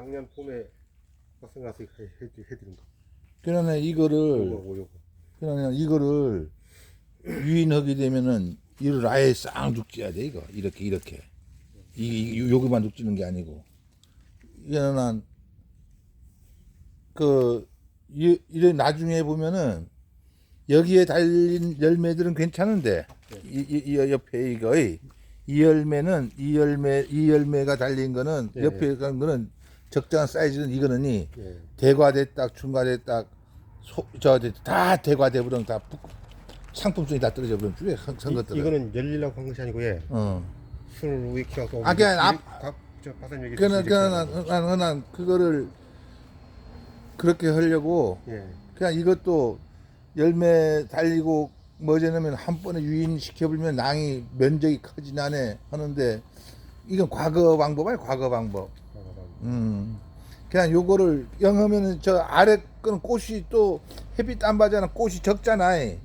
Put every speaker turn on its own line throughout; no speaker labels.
작년 봄에 학생 가서 해- 해드린 거.
그러나 이거를
요거 요거.
그러나 이거를 유인하게 되면은 이를 아예 싹 죽지야 돼 이거 이렇게 이렇게 이, 이 여기만 죽지는 게 아니고 이거는 그 이, 이런 나중에 보면은 여기에 달린 열매들은 괜찮은데 이, 이, 이 옆에 이거 이 열매는 이 열매 이 열매가 달린 거는
예,
옆에 간 거는 적당한 사이즈는 이거는 이
예.
대과됐다 중과됐다 저다 대과돼 버리면 다 부- 상품성이 다 떨어져 버리면 주에 선
이,
것들
이거는 열리려고 한 것이 아니고 예.
어
술을 왜 키워서
아, 그냥 앞-
저 바산 얘기
그러나 난, 난 그거를 그렇게 하려고
예.
그냥 이것도 열매 달리고 뭐냐면 한 번에 유인시켜 버리면 낭이 면적이 커지나네 하는데 이건 과거 방법 아니 과거 방법 음. 그냥 요거를 영 하면은 저 아래 거는 꽃이 또 햇빛 안 받잖아. 꽃이 적잖아.
예.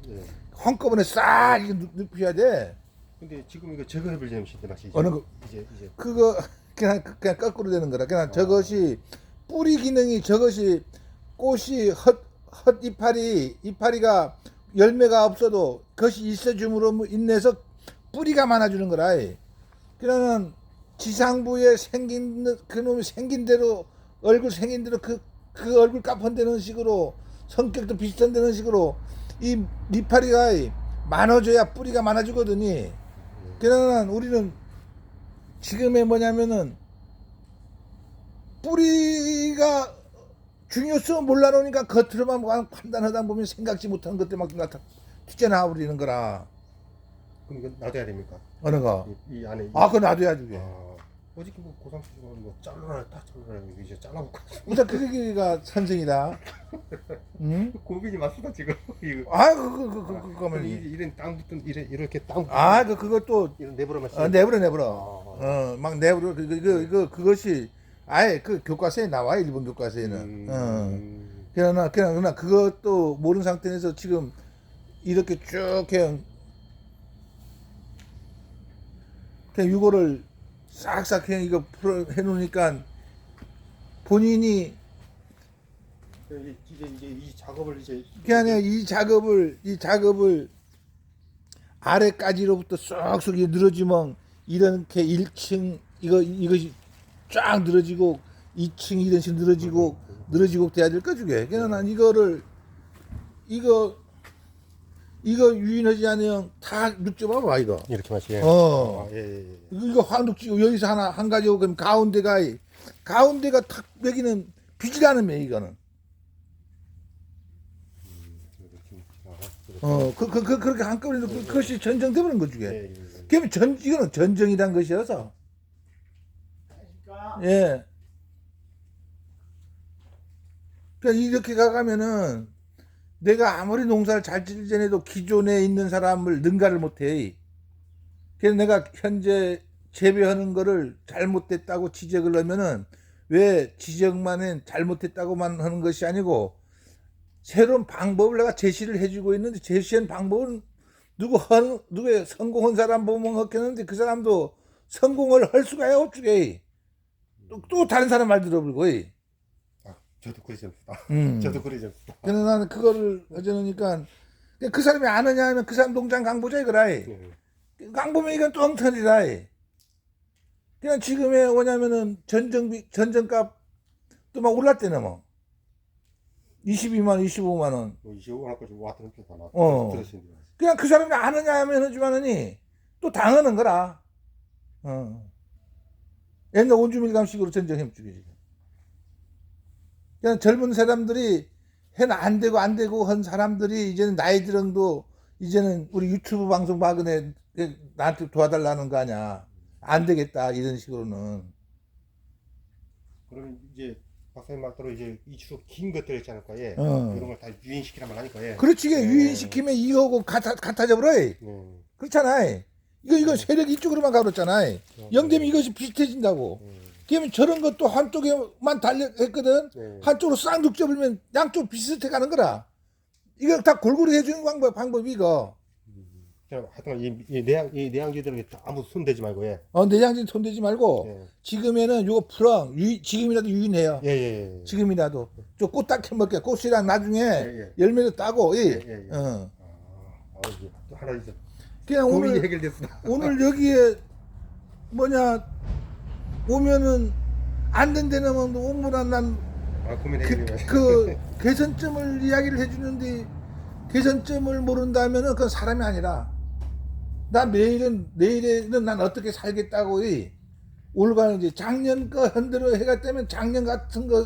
한꺼번에 싹 눕- 눕혀야 돼.
근데 지금 이거 제거해볼 재미있는데 맛이
어느 거?
이제 이제
그거 그냥 그냥 거꾸로 되는 거라. 그냥 저것이 뿌리 기능이 저것이 꽃이 헛, 헛 이파리 이파리가 열매가 없어도 그것이 있어줌으로 인해서 뿌리가 많아지는 거라. 그러면 지상부에 생긴 그놈이 생긴 대로 얼굴 생긴 대로 그, 그 얼굴 까펀대는 식으로 성격도 비슷한다는 식으로 이 이파리가 많아져야 뿌리가 많아지거든요. 그러면 우리는 지금의 뭐냐면은 뿌리가 중요성을 몰라놓으니까 겉으로만 막 판단하다 보면 생각지 못하는 것들 막 튀어나와 버리는 거라
그럼 이거 놔둬야 됩니까?
어느 거?
이, 이 안에
아 그거 놔둬야지 그게.
아, 어저께 뭐 고상 수가 뭐 잘라라 딱 잘라라 이거 이제 잘라볼까?
일단 그게가 선생이다. 응?
고민이 많습니다 지금 이거.
아 그거 그거 그거
그럼
그거면
이- 이런 땅 붙은 이래 이렇게 땅 붙은
아 그 그것도
이런 내버려만
어, 내버려 내버려.
아.
어막 내버려 그, 그, 그, 그 그것이 아예 그 교과서에 나와 일본 교과서에는.
음.
어. 그러나 그러나 그것도 모르는 상태에서 지금 이렇게 쭉 그냥 그냥 이거를 싹싹 그냥 이거 풀어 해놓으니까 본인이
이제 이제 이 작업을 이제
그게 아니라 이 작업을 이 작업을 아래까지로부터 쏙쏙 늘어지면 이렇게 1층 이거 이것이 쫙 늘어지고 2층 이런 식으로 늘어지고 늘어지고 돼야 될 거주게. 그냥 난 이거를 이거 이거 유인하지 않으면 다 눕져봐봐 이거.
이렇게 마시.
어.
아, 예, 예, 예.
이거 눕지고 여기서 하나 한 가지 오고 그럼 가운데가 이- 가운데가 탁 여기는 비지라는 매 이거는. 어, 그, 그, 그, 그렇게 한꺼번에 그, 그것이 전정되버린 거지,
예,
그게.
예, 예.
그러면 전, 이거는 전정이란 것이어서. 예. 그러니까 이렇게 가가면은 내가 아무리 농사를 잘 전에도 기존에 있는 사람을 능가를 못해. 그래서 내가 현재 재배하는 거를 잘못됐다고 지적을 하면은 왜 지적만은 잘못했다고만 하는 것이 아니고 새로운 방법을 내가 제시를 해주고 있는데 제시한 방법은 누구 헌, 누구의 성공한 사람 보면 했겠는데 그 사람도 성공을 할 수가 없주게. 또, 또 다른 사람 말 들어버리고.
아, 저도 그러지 않습니다.
음.
저도 그러지 않습니다.
그래서 나는 그거를 하자니까 그 사람이 안 하냐 하면 그 사람 농장 강보자 이거라.
예.
강보면 이건 또 엉터리라. 그냥 지금에 뭐냐면은 전정비, 전정값 또 막 올랐대네 뭐. 22만, 25만 원.
뭐 25원까지 왔던 게다 나.
어. 그냥 그 사람이 안 하냐 하면 하지만은 또 당하는 거라. 어. 옛날 온주밀감식으로 전쟁해주기 지금. 그냥 젊은 사람들이 해는 안 되고 안 되고 한 사람들이 이제는 나이 들어도 이제는 우리 유튜브 방송 박은혜 나한테 도와달라는 거 아니야. 안 되겠다 이런 식으로는.
그러면 이제 박사님 말대로 이제 이추로 긴 것들 있지 않을까 예.
어.
이런 걸 다 유인시키란 말 하니까 예.
그렇지 이게
네.
유인시키면 이거하고 같아 같아져 버려.
네.
그렇잖아. 이거 이거 세력이 이쪽으로만 가버렸잖아. 영되면 이것이 비슷해진다고.
음.
그러면 저런 것도 한쪽에만 달려했거든.
네.
한쪽으로 쌍둑 접으면 양쪽 비슷해 가는 거라. 이거 다 골고루 해주는 방법, 방법이 이거.
그냥 하여튼 이, 이 내양 이 내양지들은 아무 손 대지 말고 예.
어, 내장진 손대지 말고
예.
지금에는 요거 풀어 유, 지금이라도 유인해요.
예, 예, 예.
지금이라도 저 꽃딱 해먹게 꽃이랑 나중에
예.
열매도 따고 이
예, 예, 예.
어.
아, 또 하나 이제
그냥
고민이
오늘
해결됐어.
오늘 여기에 뭐냐 오면은 안 된다면 오므란 난
아, 고민
그, 그 개선점을 이야기를 해주는데 개선점을 모른다면은 그건 사람이 아니라 나 내일은 내일에는 난 어떻게 살겠다고 이 올가는 이제 작년 거 현대로 해가 되면 작년 같은 거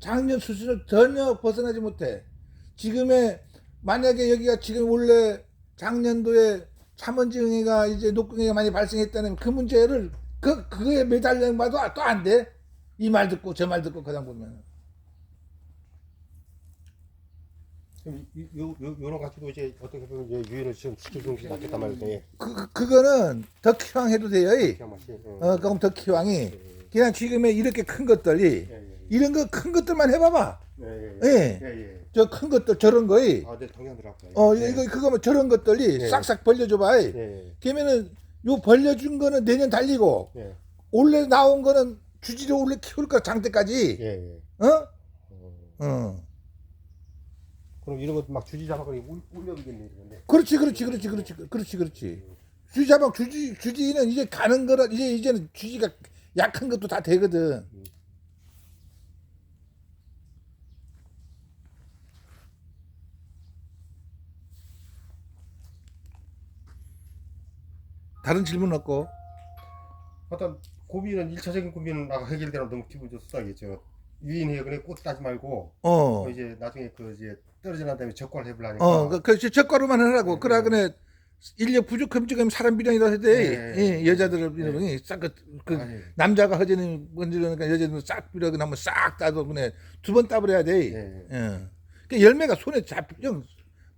작년 수준을 전혀 벗어나지 못해. 지금의 만약에 여기가 지금 원래 작년도에 참원지응이가 이제 녹궁이가 많이 발생했다는 그 문제를 그 그거에 매달려 봐도 또 안 돼. 이 말 듣고 저 말 듣고 그냥 보면
요, 요, 요런 가지도 이제 어떻게 보면 이제 유인을 지금 시켜주는 게 낫겠단 말이죠. 예.
그, 그- 그거는 덕키왕 해도 돼요. 이.
예.
어, 그럼 덕키왕이
예,
그냥 지금의 이렇게 큰 것들이
예, 예.
이런 거 큰 것들만 해봐봐.
예, 예.
예.
예, 예.
저 큰 것들 저런 거이.
아, 네, 동양 들어갔구나.
어,
예.
이거 그거 뭐 저런 것들이
예.
싹싹 벌려줘봐. 이.
예, 예.
그러면은 요 벌려준 거는 내년 달리고
예.
올해 나온 거는 주지로 올해 키울 거야 장때까지.
예, 예.
어?
어.
어.
그럼 이런 것도 막 주지 잡아가지고 이건데.
그렇지, 그렇지, 그렇지, 그렇지, 그렇지, 그렇지. 주지자방 주지 주지는 이제 가는 거라 이제 이제는 주지가 약한 것도 다 되거든. 다른 질문 없고.
하여튼 고민은 일차적인 고민은 아까 해결되면 너무 기분 좋다겠죠. 유인해 그래 꽃 따지 말고
어.
어, 이제 나중에 그 이제 떨어져 난 다음에 적과를 해보려니까.
어, 그, 그, 저가로만 하라고.
네,
그래,
네.
그래. 인력 부족하면 지금 사람 비량이라 해야 돼.
네,
예,
네.
여자들을
네.
비量, 싹, 그, 그 남자가 허전히 먼지르니까 여자들은 싹 비量한번 싹 따도 그네 두번 따버려야 돼.
예, 예.
예. 그 열매가 손에 잡히면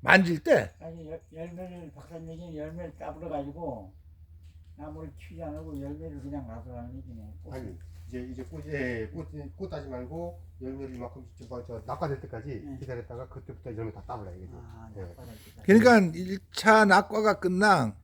만질 때,
아니 열- 열매를 박사님이 열매를 따버려 가지고 나무를 치지 않고 열매를 그냥 가져가는 얘기네. 꽃을.
아니 이제 이제 꽃, 예, 꽃, 꽃 따지 말고 열매를 이만큼 저, 뭐, 저 낙과될 때까지
네.
기다렸다가 그때부터 열매 다 따버려야겠지.
아,
예.
그러니까 1차 낙과가 끝랑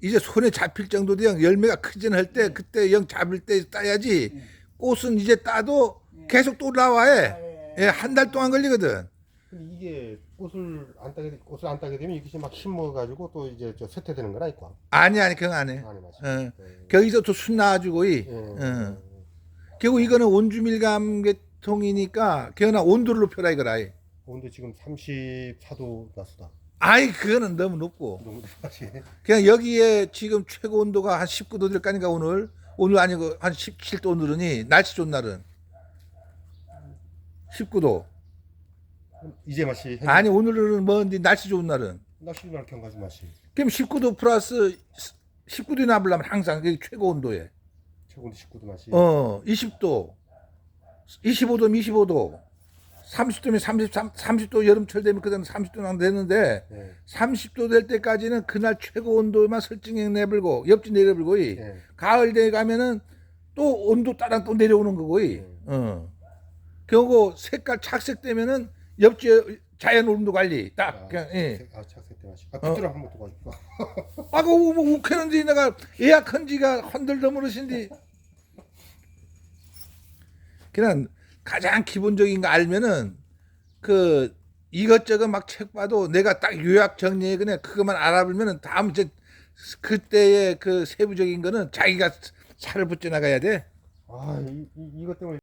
이제 손에 잡힐 정도 되면 열매가 크진 할 때, 그때 영 잡을 때 따야지
네.
꽃은 이제 따도
네.
계속 또 나와야
아,
해.
예,
예, 한 달 동안 걸리거든.
근데 이게 꽃을 안 따게 되- 꽃을 안 따게 되면 이것이 막 힘먹어가지고 또 이제 저 쇠퇴되는 거라 이거.
아니, 아니, 그건 안 해.
안에 맞아.
어.
예.
거기서 또 순 나와주고, 이.
예.
어. 결국 이거는 온주밀감 계통이니까 걔나 온도를 높여라 이거라. 이.
온도 지금 34도 났수다.
아이 그거는 너무 높고
너무 다시.
그냥 여기에 지금 최고 온도가 한 19도 될 거니까 오늘 오늘 아니고 한 17도 오늘은이 날씨 좋은 날은 19도
이제 맛이
아니 오늘은 뭔데 날씨 좋은 날은
날씨만 경가지 맛이
그럼 19도 플러스 19도에 나보려면 항상 그게 최고 온도에
최고도 19도 맛이.
어 20도 25도면 25도 30도면 33 30도 여름철 되면 그다음 30도나 되는데
예.
30도 될 때까지는 그날 최고 온도만 설정해 내불고 옆집 내려불고 이
예.
가을 돼 가면은 또 온도 따라 또 내려오는 거고 이
음.
어. 경고 색깔 착색 되면은 옆집 자연 온도 관리 딱
아,
그냥 예.
아 착색 때 맛이. 아
어.
그때랑 한번 또 가지고.
아그 뭐 욱하는데 내가 예약한 지가 헌들더물으신데 그냥 가장 기본적인 거 알면은 그 이것저것 막 책 봐도 내가 딱 요약 정리해 그냥 그것만 알아보면은 다음 이제 그때의 그 세부적인 거는 자기가 살을 붙여 나가야 돼.
아 이, 이, 이것 때문에